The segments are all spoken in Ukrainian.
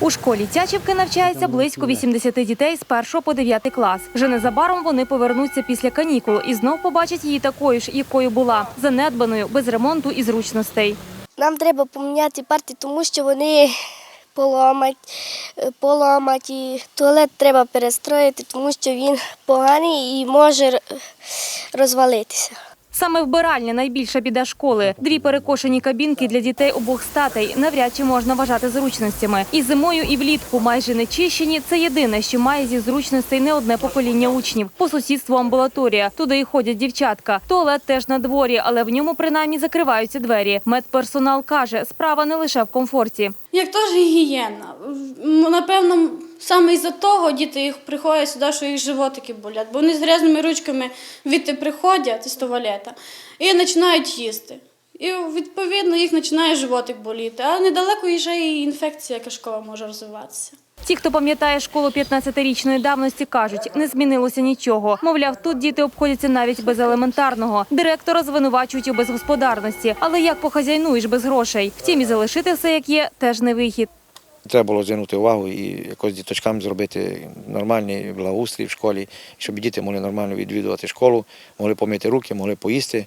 У школі Тячівки навчається близько 80 дітей з 1 по 9 клас. Вже незабаром вони повернуться після канікул і знов побачать її такою ж, якою була занедбаною, без ремонту і зручностей. Нам треба поміняти парти, тому що вони поламать, е, поламаті. Туалет треба перестроїти, тому що він поганий і може розвалитися. Саме вбиральня найбільша біда школи. Дві перекошені кабінки для дітей обох статей навряд чи можна вважати зручностями. І зимою, і влітку майже не чищені. Це єдине, що має зі зручностей не одне покоління учнів. По сусідству амбулаторія. Туди і ходять дівчатка. Туалет теж на дворі, але в ньому принаймні закриваються двері. Медперсонал каже, справа не лише в комфорті. Як теж гігієна. Напевно, саме із-за того діти їх приходять сюди, що їх животики болять, бо вони з грязними ручками відти приходять із туалета і починають їсти. І відповідно їх починає животик боліти. А недалеко і ще і інфекція кишкова може розвиватися. Ті, хто пам'ятає школу 15-річної давності, кажуть, не змінилося нічого. Мовляв, тут діти обходяться навіть без елементарного. Директора звинувачують у безгосподарності. Але як похазяйнуєш без грошей? Втім, і залишити все як є, теж не вихід. Треба було звернути увагу і якось діточкам зробити нормальний благоустрій в школі, щоб діти могли нормально відвідувати школу, могли помити руки, могли поїсти.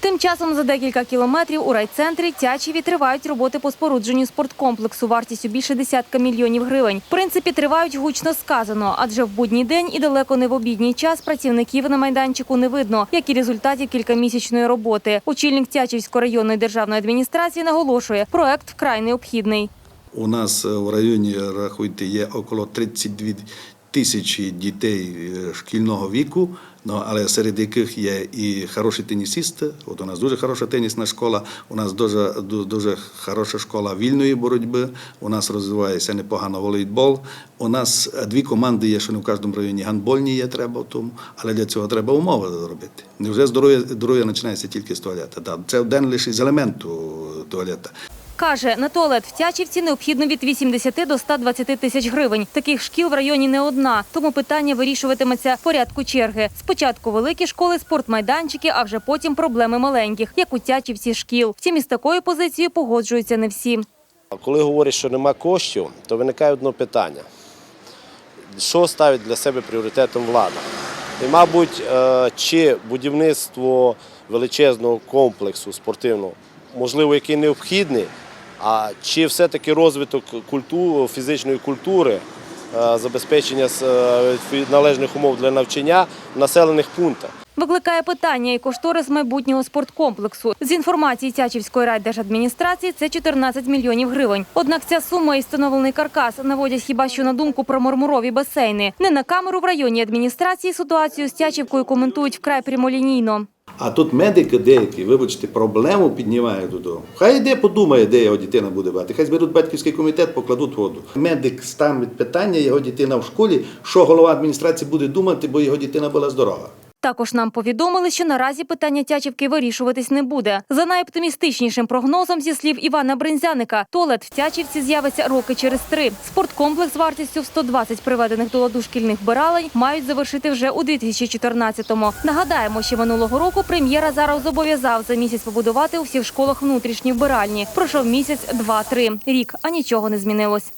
Тим часом за декілька кілометрів у райцентрі Тячеві тривають роботи по спорудженню спорткомплексу вартістю більше десятка мільйонів гривень. В принципі, тривають гучно сказано, адже в будній день і далеко не в обідній час працівників на майданчику не видно, як і результатів кількамісячної роботи. Очільник Тячівської районної державної адміністрації наголошує, проект вкрай необхідний. У нас е, в районі, рахуйте, є около 32 тисячі дітей е, шкільного віку, ну, але серед яких є і хороші тенісісти. От у нас дуже хороша тенісна школа, у нас дуже, ду- дуже хороша школа вільної боротьби, у нас розвивається непогано волейбол. У нас е, дві команди є, що не в кожному районі гандбольні є, треба в тому, але для цього треба умови зробити. Невже здоров'я, здоров'я починається тільки з туалета? Це один лише з елементу туалета. Каже, на туалет в Тячівці необхідно від 80 до 120 тисяч гривень. Таких шкіл в районі не одна, тому питання вирішуватиметься в порядку черги. Спочатку великі школи, спортмайданчики, а вже потім проблеми маленьких, як у Тячівці шкіл. Втім, із такою позицією погоджуються не всі. Коли говорять, що нема коштів, то виникає одне питання: що ставить для себе пріоритетом влада? І, мабуть, е, чи будівництво величезного комплексу спортивного, можливо, який необхідний, а чи все-таки розвиток культури, фізичної культури, е, забезпечення е, належних умов для навчання в населених пунктах. Викликає питання і кошторис майбутнього спорткомплексу. З інформації Тячівської райдержадміністрації це 14 мільйонів гривень. Однак ця сума і встановлений каркас наводять хіба що на думку про мармурові басейни. Не на камеру в районній адміністрації ситуацію з Тячівкою коментують вкрай прямолінійно. А тут медики деякі, вибачте, проблему піднімають додому. Хай йде подумає, де його дитина буде брати. Хай зберуть батьківський комітет, покладуть воду. Медик ставить питання, його дитина в школі, що голова адміністрації буде думати, бо його дитина була здорова. Також нам повідомили, що наразі питання Тячівки вирішуватись не буде. За найоптимістичнішим прогнозом, зі слів Івана Бринзяника, туалет в Тячівці з'явиться роки через три. Спорткомплекс вартістю в 120 приведених до ладу шкільних вбиралень мають завершити вже у 2014-му. Нагадаємо, що минулого року прем'єра зараз зобов'язав за місяць побудувати у всіх школах внутрішні вбиральні. Пройшов місяць, два-три рік, а нічого не змінилось.